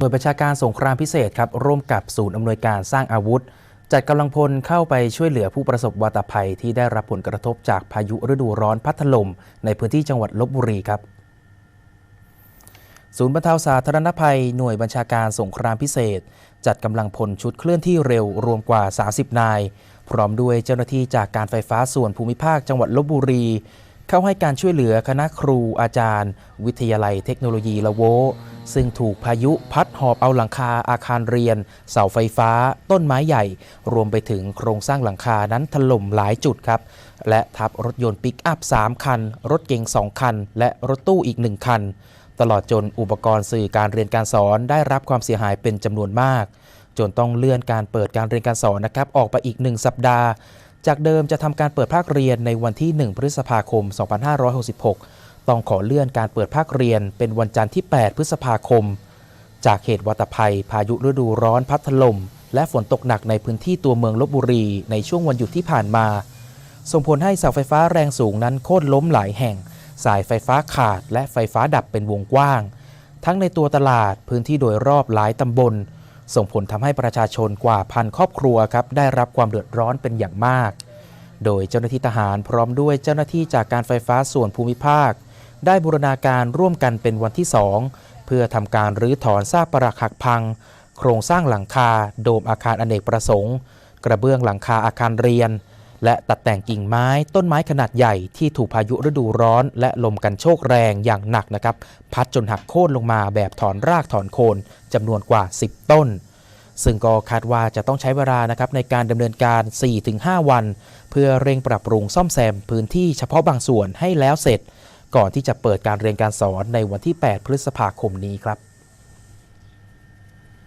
หน่วยประชาการสงครามพิเศษครับร่วมกับศูนย์อำนวยการสร้างอาวุธ จัดกำลังพลเข้าไปช่วยเหลือผู้ประสบวาตภัยที่ได้รับผลกระทบจากพายุฤดูร้อนพัดถล่มในพื้นที่จังหวัดลบบุรีครับศูนย์บรรเทาสาธารณภัยหน่วยบัญชาการสงครามพิเศษ จัดกำลังพลชุดเคลื่อนที่เร็วรวมกว่า 30 นาย พร้อมด้วยเจ้าหน้าที่จากการไฟฟ้าส่วนภูมิภาคจังหวัดลบบุรี เข้าให้การช่วยเหลือคณะครูอาจารย์ วิทยาลัยเทคโนโลยีละโว ซึ่งถูกพายุพัดหอบเอาหลังคาอาคารเรียน เสาไฟฟ้า ต้นไม้ใหญ่ รวมไปถึงโครงสร้างหลังคานั้นถล่มหลายจุดครับ และทับรถยนต์ปิกอัพ 3 คัน รถเก๋ง2 คัน และรถตู้อีก 1 คัน ตลอดจนอุปกรณ์สื่อการเรียนการสอนได้รับความเสียหายเป็นจำนวนมาก จนต้องเลื่อนการเปิดการเรียนการสอนนะครับออกไปอีก 1 สัปดาห์ จากเดิมจะทำการเปิดภาคเรียนในวันที่ 1 พฤษภาคม 2566 ต้องขอเลื่อนการเปิดภาคเรียนเป็นวันจันทร์ที่ 8 พฤษภาคม จากเหตุวัตภัย พายุฤดูร้อนพัดถล่มและฝนตกหนักในพื้นที่ตัวเมืองลบบุรีในช่วงวันหยุดที่ผ่านมา ส่งผลให้เสาไฟฟ้าแรงสูงนั้นโค่นล้มหลายแห่ง สายไฟฟ้าขาดและไฟฟ้าดับเป็นวงกว้าง ทั้งในตัวตลาดพื้นที่โดยรอบหลายตำบล ส่งผลทำให้ประชาชนกว่าพันครอบครัวครับได้รับความเดือดร้อนเป็นอย่างมาก โดยเจ้าหน้าที่ทหารพร้อมด้วยเจ้าหน้าที่จากการไฟฟ้าส่วนภูมิภาค ได้บูรณาการร่วมกันเป็นวันที่ 2 เพื่อทำการรื้อถอนซากปรักหักพัง โครงสร้างหลังคา โดมอาคารอเนกประสงค์ กระเบื้องหลังคาอาคารเรียน และตัดแต่งกิ่งไม้ต้นไม้ขนาดใหญ่ที่ถูกพายุฤดูร้อน และลมกันโชกแรงอย่างหนักนะครับ พัดจนหักโค่นลงมาแบบถอนรากถอนโคนจำนวนกว่า 10 ต้นซึ่งก็คาดว่าจะต้องใช้เวลานะครับในการดำเนินการ 4-5 วัน เพื่อเร่งปรับปรุงซ่อมแซมพื้นที่เฉพาะบางส่วนให้แล้วเสร็จ ก่อนที่จะเปิดการเรียนการสอนในวันที่ 8 พฤษภาคมนี้ครับ